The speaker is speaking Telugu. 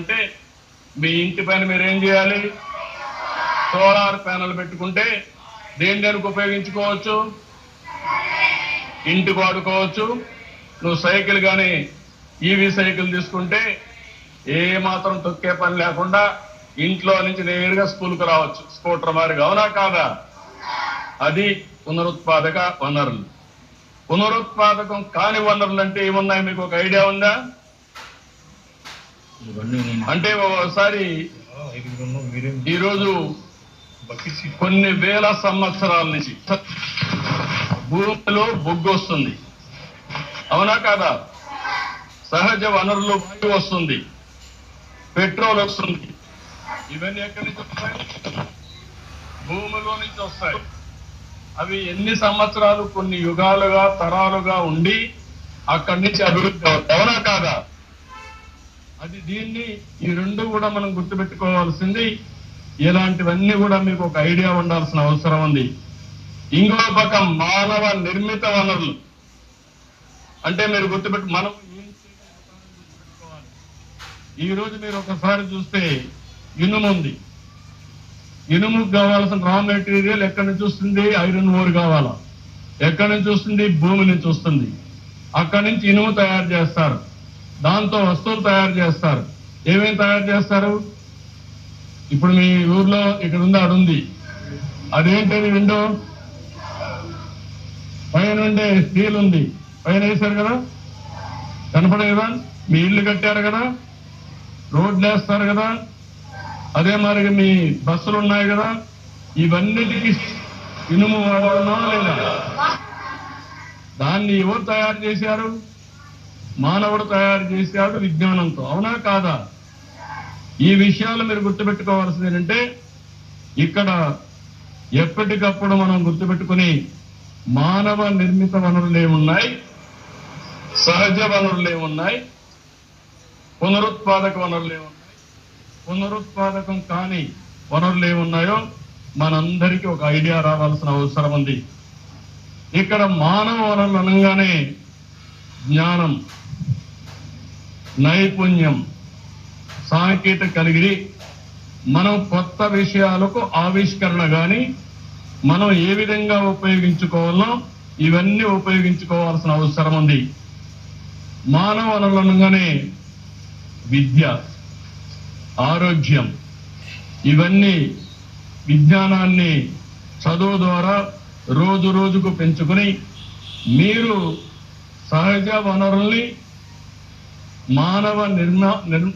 కావాలంటే మీ ఇంటి పైన మీరు ఏం చేయాలి? సోలార్ ప్యానల్ పెట్టుకుంటే దేని దానికి ఉపయోగించుకోవచ్చు? ఇంటికి వాడుకోవచ్చు. నువ్వు సైకిల్ కానీ ఈవీ సైకిల్ తీసుకుంటే ఏ మాత్రం తొక్కే పని లేకుండా ఇంట్లో నుంచి నేరుగా స్కూల్కి రావచ్చు. స్కూటర్ మారిగా అవునా కాదా? అది పునరుత్పాదక వనరులు. పునరుత్పాదకం కాని వనరులు అంటే ఏమున్నాయి? మీకు ఒక ఐడియా ఉందా? అంటే ఒకసారి ఈరోజు కొన్ని వేల సంవత్సరాల నుంచి భూమిలో బొగ్గు వస్తుంది. అవునా కాదా? సహజ వనరులు వాయు వస్తుంది. పెట్రోల్ వస్తుంది. ఇవన్నీ ఎక్కడి నుంచి వస్తాయి? భూమిలో నుంచి వస్తాయి. అవి ఎన్ని సంవత్సరాలు కొన్ని యుగాలుగా తరాలుగా ఉండి అక్కడి నుంచి అభివృద్ధి అవుతాయి. అవునా కాదా? అది దీన్ని ఈ రెండు కూడా మనం గుర్తుపెట్టుకోవాల్సింది. ఇలాంటివన్నీ కూడా మీకు ఒక ఐడియా ఉండాల్సిన అవసరం ఉంది. ఇంకో పక్క మానవ నిర్మిత వనరులు. అంటే మీరు గుర్తుపెట్టు మనం ఈరోజు ఈ రోజు మీరు ఒకసారి చూస్తే ఇనుము ఉంది. ఇనుముకు కావాల్సిన రా మెటీరియల్ ఎక్కడి నుంచి వస్తుంది? ఐరన్ ఓర్ కావాలా? ఎక్కడి నుంచి వస్తుంది? భూమి నుంచి వస్తుంది. అక్కడి నుంచి ఇనుము తయారు చేస్తారు. దాంతో వస్తువులు తయారు చేస్తారు. ఏమేమి తయారు చేస్తారు? ఇప్పుడు మీ ఊర్లో ఇక్కడ ఉంది అడుంది అదేంటది విండో? పైన ఉండే స్టీల్ ఉంది. పైన వేశారు కదా? కనపడే కదా మీ ఇల్లు కట్టారు కదా? రోడ్లు వేస్తారు కదా? అదే మరి మీ బస్సులు ఉన్నాయి కదా? ఇవన్నిటికీ ఇనుము వాడాలన్నా లేదా? దాన్ని ఎవరు తయారు చేశారు? మానవుడు తయారు చేశాడు విజ్ఞానంతో. అవునా కాదా? ఈ విషయాలు మీరు గుర్తుపెట్టుకోవాల్సింది ఏంటంటే ఇక్కడ ఎప్పటికప్పుడు మనం గుర్తుపెట్టుకుని మానవ నిర్మిత వనరులు ఏమున్నాయి సహజ వనరులు ఏమున్నాయి పునరుత్పాదక వనరులు ఏమున్నాయి పునరుత్పాదకం కాని వనరులు ఏమున్నాయో మనందరికీ ఒక ఐడియా రావాల్సిన అవసరం ఉంది. ఇక్కడ మానవ వనరులు అనగానే జ్ఞానం నైపుణ్యం సాంకేతిక కలిగి మనం కొత్త విషయాలకు ఆవిష్కరణ కానీ మనం ఏ విధంగా ఉపయోగించుకోవాలో ఇవన్నీ ఉపయోగించుకోవాల్సిన అవసరం ఉంది. మానవ వనరులనుగానే అనగానే విద్య ఆరోగ్యం ఇవన్నీ విజ్ఞానాన్ని చదువు ద్వారా రోజు రోజుకు పెంచుకుని మీరు సహజ వనరుల్ని மாணவ நிர்மா நிர்